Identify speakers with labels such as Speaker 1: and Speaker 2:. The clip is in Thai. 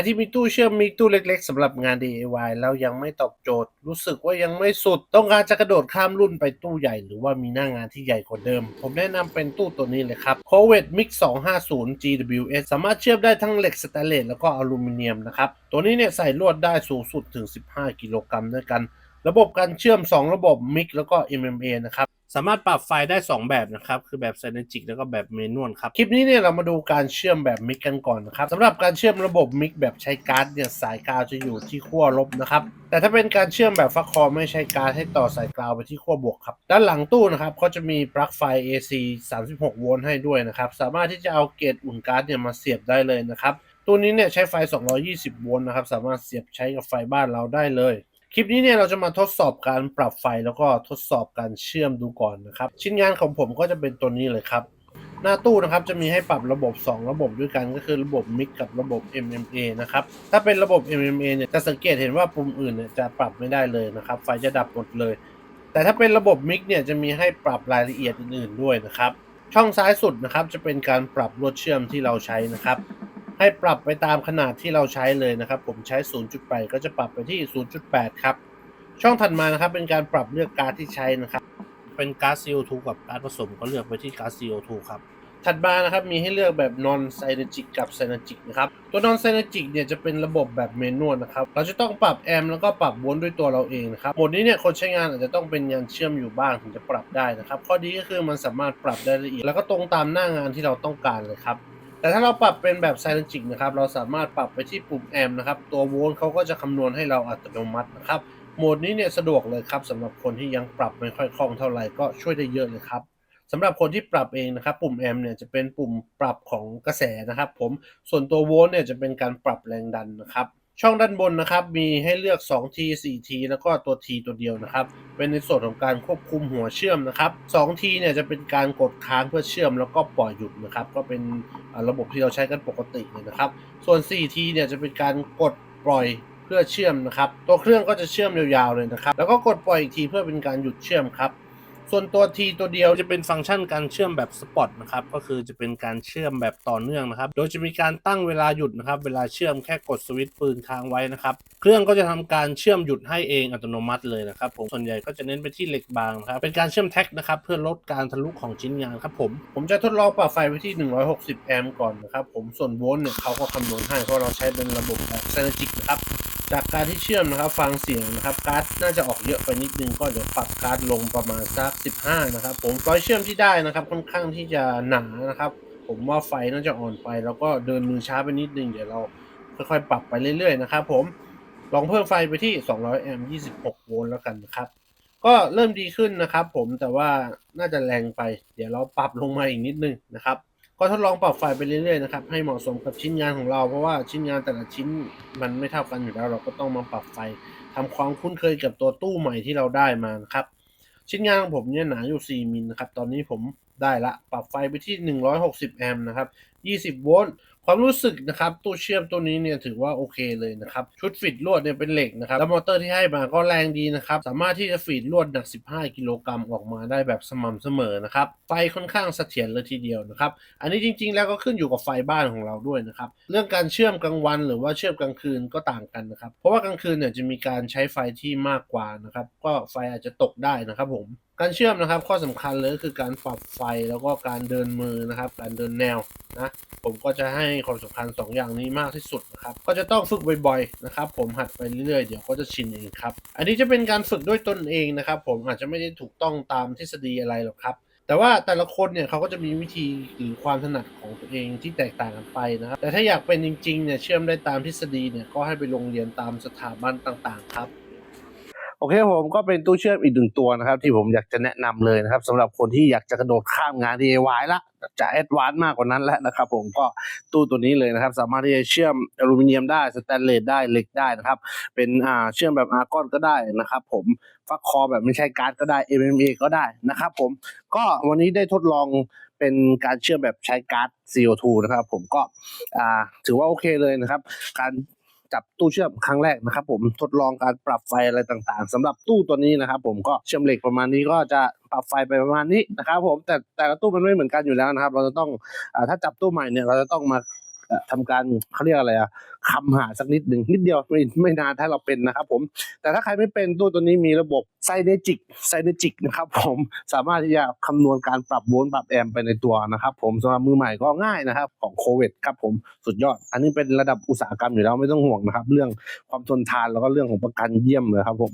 Speaker 1: รที่มีตู้เชื่อมมีตู้เล็กๆสำหรับงาน DIY แล้วยังไม่ตอบโจทย์ รู้สึกว่ายังไม่สุด ต้องการจะกระโดดข้ามรุ่นไปตู้ใหญ่ หรือว่ามีหน้างานที่ใหญ่กว่าเดิม ผมแนะนำเป็นตู้ตัวนี้เลยครับ c o v e t Mix 250 GWS สามารถเชื่อมได้ทั้งเหล็กสแตนเลสแล้วก็อลูมิเนียมนะครับ ตัวนี้เนี่ยใส่ลวดได้สูงสุดถึง 15 กิโลกรัมด้วยกัน ระบบการเชื่อม 2 ระบบ Mix แล้วก็ MMA นะครับ สามารถปรับไฟได้ 2 แบบนะครับ คือแบบ Synergic แล้วก็แบบเมนวลครับ คลิปนี้เนี่ยเรามาดูการเชื่อมแบบมิกกันก่อนนะครับสำหรับการเชื่อมระบบมิกแบบใช้การ์ดเนี่ยสายกาวจะอยู่ที่ขั้วลบนะครับ แต่ถ้าเป็นการเชื่อมแบบฟักคอไม่ใช้การ์ดให้ต่อสายกาวไปที่ขั้วบวกครับด้านหลังตู้นะครับเขาจะมีปลั๊กไฟ AC 36 โวลต์ให้ด้วยนะครับสามารถที่จะเอาเกจอุ่นการ์ดเนี่ยมาเสียบได้เลยนะครับตัวนี้เนี่ยใช้ไฟ 220 โวลต์นะครับ สามารถเสียบใช้กับไฟบ้านเราได้เลย คลิปนี้เนี่ยเราจะมาทดสอบการปรับไฟแล้วก็ทดสอบการเชื่อมดูก่อนนะครับ ชิ้นงานของผมก็จะเป็นตัวนี้เลยครับ หน้าตู้นะครับจะมีให้ปรับระบบ 2 ระบบด้วยกันก็คือระบบ Mix กับระบบ MMA นะครับ ถ้าเป็นระบบ MMA เนี่ยจะสังเกตเห็นว่าปุ่มอื่นเนี่ยจะปรับไม่ได้เลยนะครับ ไฟจะดับหมดเลย แต่ถ้าเป็นระบบ Mix เนี่ยจะมีให้ปรับรายละเอียดอื่นๆด้วยนะครับ ช่องซ้ายสุดนะครับจะเป็นการปรับลวดเชื่อมที่เราใช้นะครับ ให้ปรับไปตามขนาดที่เราใช้เลยนะครับ ผมใช้ 0.8 ก็จะปรับไปที่ 0.8 ครับ ช่องถัดมานะครับ เป็นการปรับเลือกการ์ดที่ใช้นะครับ เป็นการ์ด CO2 กับการ์ดผสมก็เลือกไปที่การ์ด CO2 ครับถัดมานะครับมีให้เลือกแบบ non synergic กับ synergic นะครับตัว non synergic เนี่ยจะเป็นระบบแบบเมนวลนะครับเราจะต้องปรับแอมป์แล้วก็ปรับวลต์ด้วยตัวเราเองนะครับโหมดนี้เนี่ยคนใช้งานอาจจะต้องเป็นงานเชื่อมอยู่บ้างถึงจะปรับได้นะครับข้อดีก็คือมันสามารถปรับได้ละเอียดแล้วก็ตรงตามหน้างานที่เราต้องการเลยครับ แต่ถ้าเราปรับเป็นแบบ Synergic นะครับ เราสามารถปรับไปที่ปุ่มแอมนะครับ ตัวโวลต์เขาก็จะคำนวณให้เราอัตโนมัตินะครับ โหมดนี้เนี่ยสะดวกเลยครับสำหรับคนที่ยังปรับไม่ค่อยคล่องเท่าไหร่ก็ช่วยได้เยอะเลยครับสำหรับคนที่ปรับเองนะครับ ปุ่มแอมเนี่ยจะเป็นปุ่มปรับของกระแสนะครับ ผมส่วนตัวโวลต์เนี่ยจะเป็นการปรับแรงดันนะครับ ช่องด้านบนนะครับ มีให้เลือก 2T 4T แล้วก็ตัว T ตัวเดียวนะครับ เป็นในส่วนของการควบคุมหัวเชื่อมนะครับ 2T เนี่ยจะเป็นการกดค้างเพื่อเชื่อมแล้วก็ปล่อยหยุดนะครับ ก็เป็นระบบที่เราใช้กันปกติเลยนะครับ ส่วน 4T เนี่ยจะเป็นการกดปล่อยเพื่อเชื่อมนะครับ ตัวเครื่องก็จะเชื่อมยาวๆเลยนะครับ แล้วก็กดปล่อยอีกทีเพื่อเป็นการหยุดเชื่อมครับ ส่วนตัว T ตัวเดียวจะเป็นฟังก์ชันการเชื่อมแบบสปอตนะครับ ก็คือจะเป็นการเชื่อมแบบต่อเนื่องนะครับ โดยจะมีการตั้งเวลาหยุดนะครับ เวลาเชื่อมแค่กดสวิตช์ปืนค้างไว้นะครับ เครื่องก็จะทำการเชื่อมหยุดให้เองอัตโนมัติเลยนะครับผม ส่วนใหญ่ก็จะเน้นไปที่เหล็กบางนะครับ เป็นการเชื่อมแท็กนะครับเพื่อลดการทะลุของชิ้นงานครับผม ผมจะทดลองปรับไฟไว้ที่ 160 แอมป์ก่อนนะครับผม ส่วนโวลต์เนี่ยเขาก็คำนวณให้เพราะเราใช้เป็นระบบแบบ Synergic นะครับ จากการที่เชื่อมนะครับฟังเสียงนะครับการ์ดน่าจะออกเยอะไปนิดนึงก็เดี๋ยวปรับการ์ดลงประมาณสัก 15 นะครับ ผมรอยเชื่อมที่ได้นะครับค่อนข้างที่จะหนานะครับ ผมว่าไฟน่าจะอ่อนไป แล้วก็เดินมือช้าไปนิดนึงเดี๋ยวเราค่อยๆ ปรับไปเรื่อยๆนะครับผมลองเพิ่มไฟไปที่ 200 แอมป์ 26 โวลต์แล้วกันนะครับ ก็เริ่มดีขึ้นนะครับ ผมแต่ว่าน่าจะแรงไป เดี๋ยวเราปรับลงมาอีกนิดนึงนะครับ ก็ทดลองปรับไฟไปเรื่อยๆนะครับให้เหมาะสมกับชิ้นงานของเรา เพราะว่าชิ้นงานแต่ละชิ้นมันไม่เท่ากันอยู่แล้ว เราก็ต้องมาปรับไฟทำความคุ้นเคยกับตัวตู้ใหม่ที่เราได้มานะครับ ชิ้นงานของผมเนี่ยหนาอยู่ 4มิลนะครับตอนนี้ผมได้ละปรับไฟไปที่ 160 แอมป์นะครับ 20 โวลต์ ความรู้สึกนะครับตู้เชื่อมตัวนี้เนี่ยถือว่าโอเคเลยนะครับชุดฟีดลวดเนี่ยเป็นเหล็กนะครับแล้วมอเตอร์ที่ให้มาก็แรงดีนะครับสามารถที่จะฟีดลวดหนัก 15 กิโลกรัมออกมาได้แบบสม่ำเสมอนะครับไฟค่อนข้างเสถียรเลยทีเดียวนะครับอันนี้จริงๆแล้วก็ขึ้นอยู่กับไฟบ้านของเราด้วยนะครับเรื่องการเชื่อมกลางวันหรือว่าเชื่อมกลางคืนก็ต่างกันนะครับเพราะว่ากลางคืนเนี่ยจะมีการใช้ไฟที่มากกว่านะครับก็ไฟอาจจะตกได้นะครับผมการเชื่อมนะครับข้อสำคัญเลยก็คือการปรับไฟแล้วก็การเดินมือนะครับ การเดินแนวนะผมก็จะให้ความสำคัญ 2 อย่างนี้มากที่สุดนะครับก็จะต้องฝึกบ่อยๆนะครับ ผมหัดไปเรื่อยๆเดี๋ยวก็จะชินเองครับ อันนี้จะเป็นการฝึกด้วยตนเองนะครับ ผมอาจจะไม่ได้ถูกต้องตามทฤษฎีอะไรหรอกครับ แต่ว่าแต่ละคนเนี่ยเขาก็จะมีวิธีหรือความถนัดของตัวเองที่แตกต่างกันไปนะครับแต่ถ้าอยากเป็นจริงๆเนี่ยเชื่อมได้ตามทฤษฎีเนี่ยก็ให้ไปลงเรียนตามสถาบันต่างๆ ครับ โอเคผมก็เป็นตู้เชื่อมอีกหนึ่งตัวนะครับ ที่ผมอยากจะแนะนำเลยนะครับสำหรับคนที่อยากจะกระโดดข้ามงาน DIY ละจะแอดวานซ์มากกว่านั้นแล้วนะครับ ผมก็ตู้ตัวนี้เลยนะครับ สามารถที่จะเชื่อมอลูมิเนียมได้สแตนเลสได้เหล็กได้นะครับ เป็นอ่าเชื่อมแบบอาร์กอนก็ได้นะครับ ผมฟักคอแบบไม่ใช่การ์ดก็ได้ MMA ก็ได้นะครับ ผมก็วันนี้ได้ทดลองเป็นการเชื่อมแบบใช้การ์ด CO2 นะครับ ผมก็อ่าถือว่าโอเคเลยนะครับ การ จับตู้เชื่อมครั้งแรกนะครับผมทดลองการปรับไฟอะไรต่างๆสำหรับตู้ตัวนี้นะครับผมก็เชื่อมเหล็กประมาณนี้ก็จะปรับไฟไปประมาณนี้นะครับผมแต่แต่ละตู้มันไม่เหมือนกันอยู่แล้วนะครับ เราจะต้องอถ้าจับตู้ใหม่เนี่ยเราจะต้องมา ทำการเขาเรียกอะไรอะคำหาสักนิดหนึ่งนิดเดียวไม่ไม่นานถ้าเราเป็นนะครับผมแต่ถ้าใครไม่เป็นตู้ตัวนี้มีระบบไซเนจิกไซเนจิกนะครับผมสามารถที่จะคำนวณการปรับโวลต์ปรับแอมป์ไปในตัวนะครับผมสำหรับมือใหม่ก็ง่ายนะครับของโควิดครับผมสุดยอด อันนี้เป็นระดับอุตสาหกรรมอยู่แล้วไม่ต้องห่วงนะครับ เรื่องความทนทานแล้วก็เรื่องของประกันเยี่ยมเลยครับผม